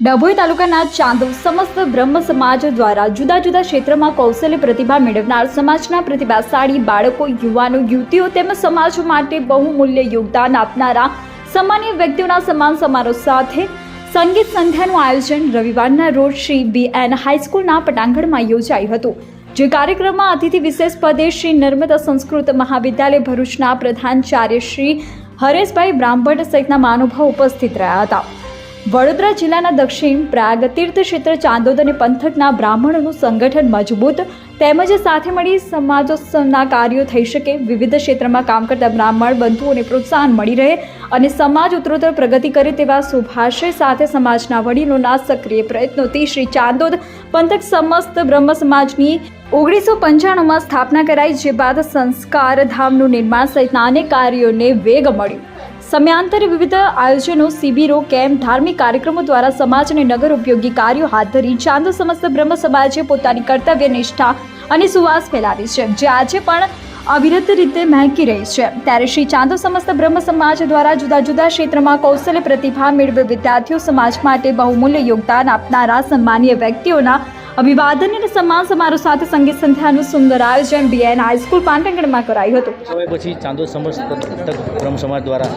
ડભોઈ તાલુકાના ચાંદો સમસ્ત બ્રહ્મ સમાજ દ્વારા જુદા જુદા ક્ષેત્રમાં કૌશલ્ય પ્રતિભા મેળવનાર સમાજના પ્રતિભાશાળી બાળકો, યુવાનો, યુવતીઓ તેમજ સમાજ માટે બહુમૂલ્ય યોગદાન આપનારા સામાન્ય વ્યક્તિઓના સમાન સમારોહ સાથે સંગીત સંધ્યાનું આયોજન રવિવારના રોજ શ્રી બી એન હાઈસ્કૂલના પટાંગણમાં યોજાયું હતું, જે કાર્યક્રમમાં અતિથિ વિશેષ પદે શ્રી નર્મદા સંસ્કૃત મહાવિદ્યાલય ભરૂચના પ્રધાનચાર્ય શ્રી હરેશભાઈ બ્રાહ્મણ સહિતના મહાનુભાવ ઉપસ્થિત રહ્યા હતા. વડોદરા જિલ્લાના દક્ષિણ પ્રાગ તીર્થ ક્ષેત્ર ચાંદોદ અને પંથકના બ્રાહ્મણોનું સંગઠન મજબૂત તેમજ સાથે મળી સમાજોત્સવના કાર્યો થઈ શકે. વિવિધ ક્ષેત્રમાં કામ કરતા બ્રાહ્મણ બંધુઓને પ્રોત્સાહન મળી રહે અને સમાજ ઉત્તરોત્તર પ્રગતિ કરે તેવા શુભાશય સાથે સમાજના વડીલોના સક્રિય પ્રયત્નોથી શ્રી ચાંદોદ પંથક સમસ્ત બ્રહ્મ સમાજની ઓગણીસો પંચાણુંમાં સ્થાપના કરાઈ. જે બાદ સંસ્કાર ધામનું નિર્માણ સહિતના અનેક કાર્યોને વેગ મળ્યો. સમયાંતરે વિવિધ આયોજનો, શિબિરો, કેમ્પ, ધાર્મિક કાર્યક્રમો દ્વારા સમાજ અને નગર ઉપયોગી કાર્યો હાથ ધરી ચાંદો સમસ્ત બ્રહ્મ સમાજે પોતાની કર્તવ્ય, નિષ્ઠા અને સુવાસ ફેલાવી છે, જે આજે પણ અવિરત રીતે મહેકી રહી છે. ત્યારે શ્રી ચાંદો સમસ્ત બ્રહ્મ સમાજ દ્વારા જુદા જુદા ક્ષેત્રમાં કૌશલ્ય, પ્રતિભા મેળવે વિદ્યાર્થીઓ સમાજ માટે બહુમૂલ્ય યોગદાન આપનારા સન્માનીય વ્યક્તિઓના અભિવાદન અને સન્માન સમારોહ સાથે સંગીત સંધ્યાનું સુંદર આયોજન બીએન હાઈસ્કૂલ પાટણગઢમાં કરાયું હતું. હવે પછી ચાંદો સમસ્ત ક્રમ બ્રહ્મ સમાજ દ્વારા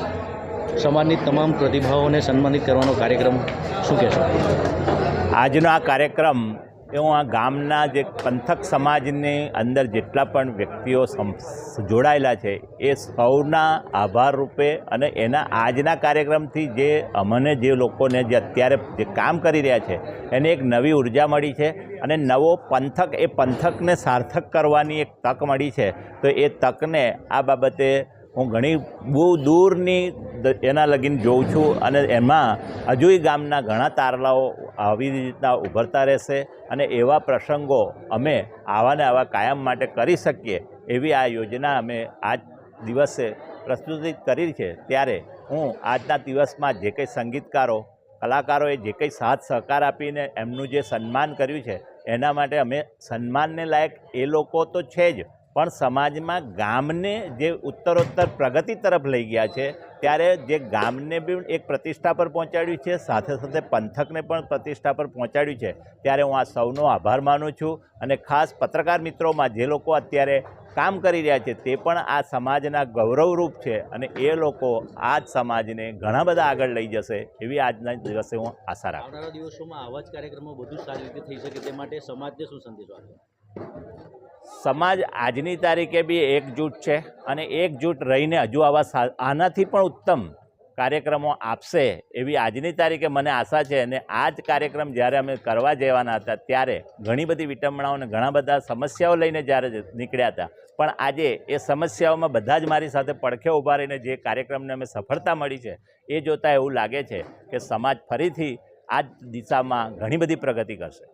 સમાજની તમામ પ્રતિભાઓને સન્માનિત કરવાનો કાર્યક્રમ શું કહેશો? આજનો આ કાર્યક્રમ એ હું આ ગામના જે પંથક સમાજની અંદર જેટલા પણ વ્યક્તિઓ જોડાયેલા છે, એ સૌના આભાર રૂપે અને એના આજના કાર્યક્રમથી જે અમને જે લોકોને જે અત્યારે જે કામ કરી રહ્યા છે, એને એક નવી ઊર્જા મળી છે અને નવો પંથક, એ પંથકને સાર્થક કરવાની એક તક મળી છે. તો એ તકને આ બાબતે હું ઘણી બહુ દૂરની એના લગીન જોઉં છું અને એમાં હજુય ગામના ઘણા તારલાઓ આવી રીતના ઉભરતા રહેશે અને એવા પ્રસંગો અમે આવા ને આવા કાયમ માટે કરી શકીએ એવી આ યોજના અમે આજ દિવસે પ્રસ્તુતિત કરી છે. ત્યારે હું આજના દિવસમાં જે કંઈ સંગીતકારો, કલાકારોએ જે કંઈ સાથ સહકાર આપીને એમનું જે સન્માન કર્યું છે, એના માટે અમે સન્માનને લાયક એ લોકો તો છે જ. પણ સમાજમાં ગામને જે ઉત્તરોત્તર પ્રગતિ તરફ લઈ ગયા છે, ત્યારે જે ગામને બી એક પ્રતિષ્ઠા પર પહોંચાડ્યું છે, સાથે સાથે પંથકને પણ પ્રતિષ્ઠા પર પહોંચાડ્યું છે, ત્યારે હું આ સૌનો આભાર માનું છું અને ખાસ પત્રકાર મિત્રોમાં જે લોકો અત્યારે કામ કરી રહ્યા છે, તે પણ આ સમાજના ગૌરવરૂપ છે અને એ લોકો આ જ સમાજને ઘણા બધા આગળ લઈ જશે એવી આજના દિવસે હું આશા રાખું દિવસોમાં આવા જ કાર્યક્રમો વધુ સારી રીતે થઈ શકે તે માટે સમાજને શું સંદેશો આપશો સમાજ આજની તારીખે બી એકજૂટ છે અને એકજૂટ રહીને હજુ આવા આનાથી પણ ઉત્તમ કાર્યક્રમો આપશે એવી આજની તારીખે મને આશા છે અને આ જ કાર્યક્રમ જ્યારે અમે કરવા જવાના હતા ત્યારે ઘણી બધી વિટંબણાઓ અને ઘણા બધા સમસ્યાઓ લઈને જ્યારે નીકળ્યા હતા. પણ આજે એ સમસ્યાઓમાં બધા જ મારી સાથે પડખે ઊભા રહીને જે કાર્યક્રમને અમે સફળતા મળી છે એ જોતાં એવું લાગે છે કે સમાજ ફરીથી આ જ દિશામાં ઘણી બધી પ્રગતિ કરશે.